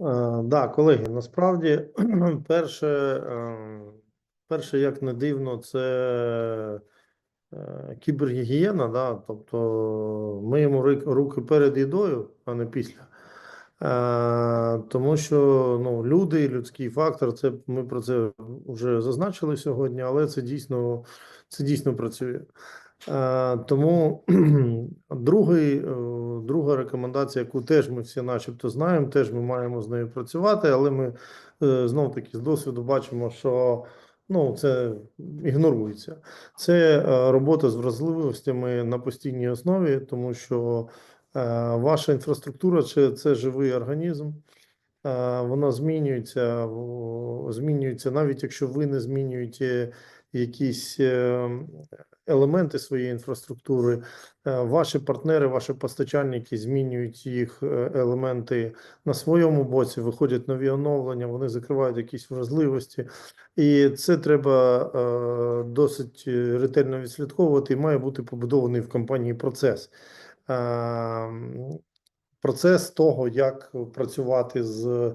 Е, Да, колеги, насправді, перше, е, перше, як не дивно, це е, кібергігієна, да? Тобто ми йому руки перед їдою, а не після. Е, Тому що ну, люди, людський фактор, це ми про це вже зазначили сьогодні, але це дійсно, це дійсно працює. Е, Тому другий, е, друга рекомендація, яку теж ми всі начебто знаємо, теж ми маємо з нею працювати, але ми е, знов таки з досвіду бачимо, що ну, це ігнорується. Це робота з вразливостями на постійній основі, тому що ваша інфраструктура це, це живий організм. Вона змінюється, змінюється, навіть якщо ви не змінюєте якісь е, елементи своєї інфраструктури, е, ваші партнери, ваші постачальники змінюють їх е, елементи на своєму боці, виходять нові оновлення, вони закривають якісь вразливості, і це треба досить ретельно відслідковувати. І має бути побудований в компанії процес. Процес того, як працювати з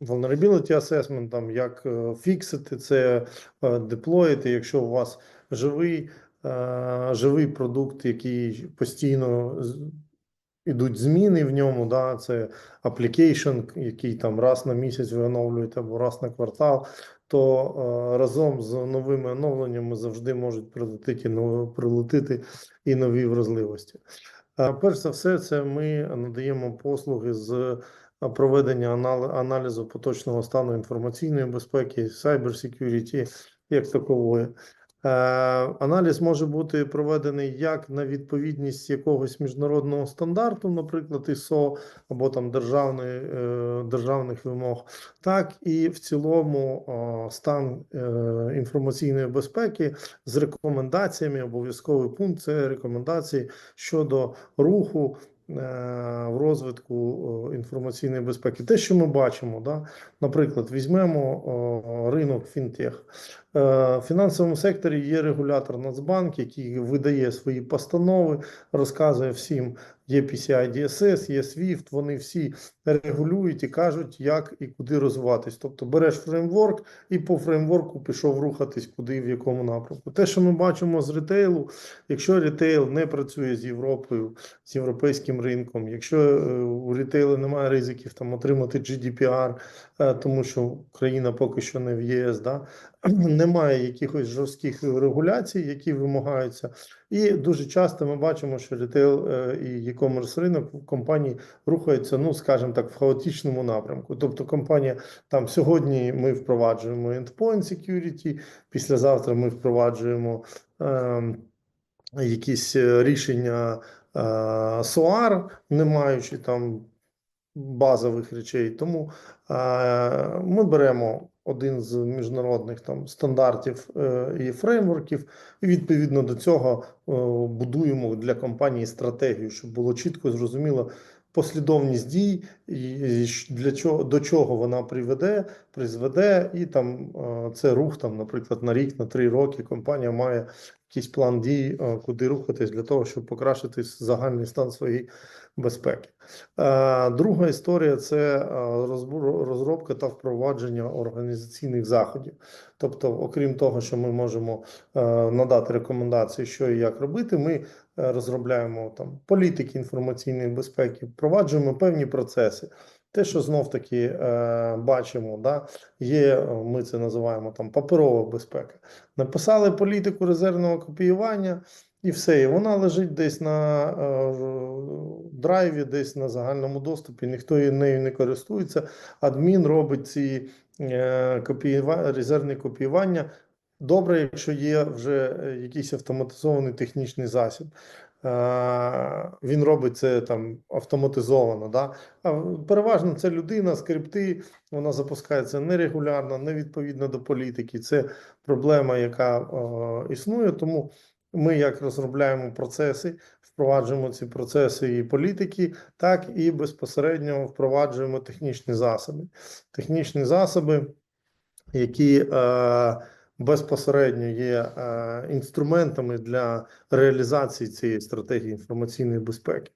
vulnerability assessment, там, як е, фіксити це, е, деплоїти, якщо у вас живий, е, живий продукт, який постійно ідуть зміни в ньому, да, це application, який там раз на місяць ви оновлюєте або раз на квартал, то е, разом з новими оновленнями завжди можуть прилетіти, нов- прилетіти і нові вразливості. Е, Перш за все, це ми надаємо послуги з проведення аналізу поточного стану інформаційної безпеки, cyber security як такової. Е, Аналіз може бути проведений як на відповідність якогось міжнародного стандарту, наприклад, ISO або там державної, е, державних вимог, так і в цілому стан е, інформаційної безпеки з рекомендаціями. Обов'язковий пункт це рекомендації щодо руху в розвитку е, інформаційної безпеки. Те, що ми бачимо, да? наприклад, візьмемо е, ринок фінтех. Е, В фінансовому секторі є регулятор Нацбанк, який видає свої постанови, розказує всім, є PCI DSS, є SWIFT, вони всі регулюють і кажуть, як і куди розвиватись. Тобто береш фреймворк і по фреймворку пішов рухатись куди в якому напрямку. Те, що ми бачимо з ретейлу, якщо ретейл не працює з Європою, з європейським ринком, якщо е, у ретейлу немає ризиків там отримати GDPR, е, тому що Україна поки що не в ЄС, да, немає якихось жорстких регуляцій, які вимагаються. І дуже часто ми бачимо, що ретейл е, і e-commerce ринок компанії рухаються, ну скажімо так, в хаотичному напрямку. Тобто, компанія там сьогодні ми впроваджуємо endpoint security, післязавтра ми впроваджуємо ем, якісь е, рішення е, SOAR, не маючи там базових речей. Тому е, ми беремо один з міжнародних там стандартів е, і фреймворків, і відповідно до цього е, будуємо для компанії стратегію, щоб було чітко зрозуміло послідовність дій, і для чого до чого вона приведе, призведе, і там е, це рух, там, наприклад, на рік, на три роки компанія має якийсь план дій, е, куди рухатись для того, щоб покращити загальний стан своєї безпеки. Е, Друга історія це е, розробка та впровадження організаційних заходів. Тобто, окрім того, що ми можемо надати рекомендації, що і як робити, ми розробляємо там політики інформаційної безпеки, впроваджуємо певні процеси. Те, що знов таки е, бачимо, да, є, е, ми це називаємо там паперова безпека. Написали політику резервного копіювання, і все. І вона лежить десь на е, драйві, десь на загальному доступі. Ніхто нею не користується. Адмін робить ці е, копіюва... резервні копіювання. Добре, якщо є вже е, якийсь автоматизований технічний засіб. Е, Він робить це там автоматизовано. Да? А переважно це людина, скрипти, вона запускається нерегулярно, невідповідно до політики. Це проблема, яка е, існує. Тому ми як розробляємо процеси, впроваджуємо ці процеси і політики, так і безпосередньо впроваджуємо технічні засоби. Технічні засоби, які е, безпосередньо є е, інструментами для реалізації цієї стратегії інформаційної безпеки.